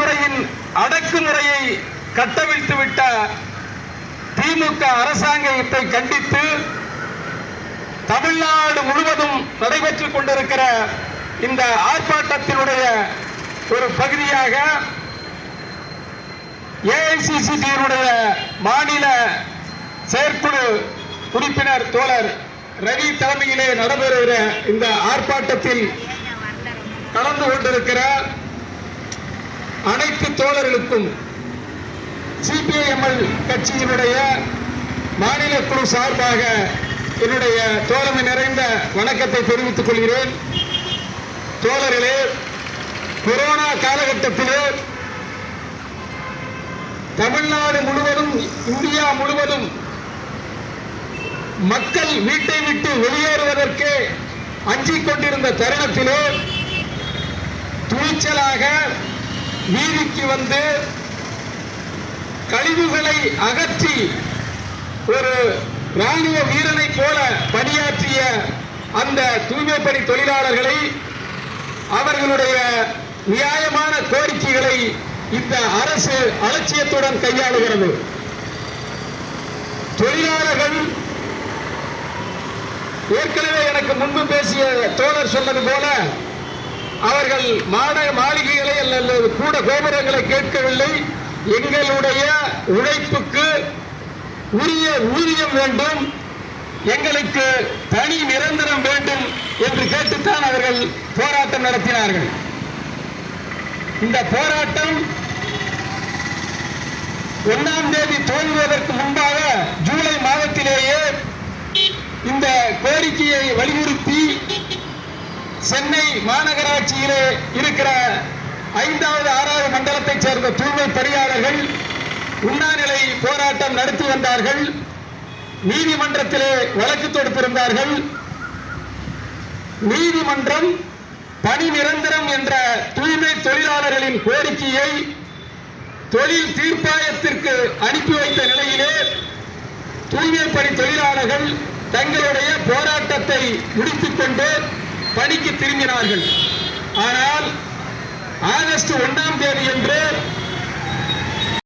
காவல்துறையின் அடக்குமுறையை கட்டவிழ்த்துவிட்ட திமுக அரசாங்கத்தை கண்டித்து தமிழ்நாடு முழுவதும் நடைபெற்றுக் கொண்டிருக்கிற இந்த ஆர்ப்பாட்டத்தினுடைய ஒரு பகுதியாக ஏஐசிசிடியினுடைய மாநில செயற்குழு உறுப்பினர் தோழர் ரவி தலைமையிலே நடைபெறுகிற இந்த ஆர்ப்பாட்டத்தில் கலந்து கொண்டிருக்கிற அனைத்து தோழர்களுக்கும் சிபிஐஎம்எல் கட்சியினுடைய மாநில குழு சார்பாக என்னுடைய தோழமை நிறைந்த வணக்கத்தை தெரிவித்துக் கொள்கிறேன். தோழர்களே கொரோனா காலகட்டத்திலே தமிழ்நாடு முழுவதும் இந்தியா முழுவதும் மக்கள் வீட்டை விட்டு வெளியேறுவதற்கு அஞ்சிக் கொண்டிருந்த தருணத்திலே துணிச்சலாக வீதிக்கு வந்து கழிவுகளை அகற்றி ஒரு ராணுவ வீரனைப் போல பணியாற்றிய அந்த தூய்மைப்படி தொழிலாளர்களை அவர்களுடைய நியாயமான கோரிக்கைகளை இந்த அரசு அலட்சியத்துடன் கையாளுகிறது. தொழிலாளர்கள் ஏற்கனவே எனக்கு முன்பு பேசிய தோழர் சொன்னது போல அவர்கள் மாட மாளிகைகளை அல்லது கூட கோபுரங்களை கேட்கவில்லை. எங்களுடைய உழைப்புக்கு உரிய ஊதியம் வேண்டும். எங்களுக்கு தனி நிரந்தரம் வேண்டும் என்று கேட்டுத்தான் அவர்கள் போராட்டம் நடத்தினார்கள். இந்த போராட்டம் ஒன்னாம் தேதி துவங்குவதற்கு முன்பாக ஜூலை மாதத்திலேயே இந்த கோரிக்கையை வலியுறுத்தி சென்னை மாநகராட்சியிலே இருக்கிற ஐந்தாவது ஆறாவது மண்டலத்தைச் சேர்ந்த தூய்மை பணியாளர்கள் உண்ணாநிலை போராட்டம் நடத்தி வந்தார்கள். நீதிமன்றத்திலே வழக்கு தொடுத்திருந்தார்கள். நீதிமன்றம் பணி நிரந்தரம் என்ற தூய்மை தொழிலாளர்களின் கோரிக்கையை தொழில் தீர்ப்பாயத்திற்கு அனுப்பி வைத்த நிலையிலே தூய்மை பணி தொழிலாளர்கள் தங்களுடைய போராட்டத்தை முடித்துக் கொண்டு பணிக்கு திரும்பினார்கள். ஆனால் ஆகஸ்ட் ஒன்றாம் தேதி என்று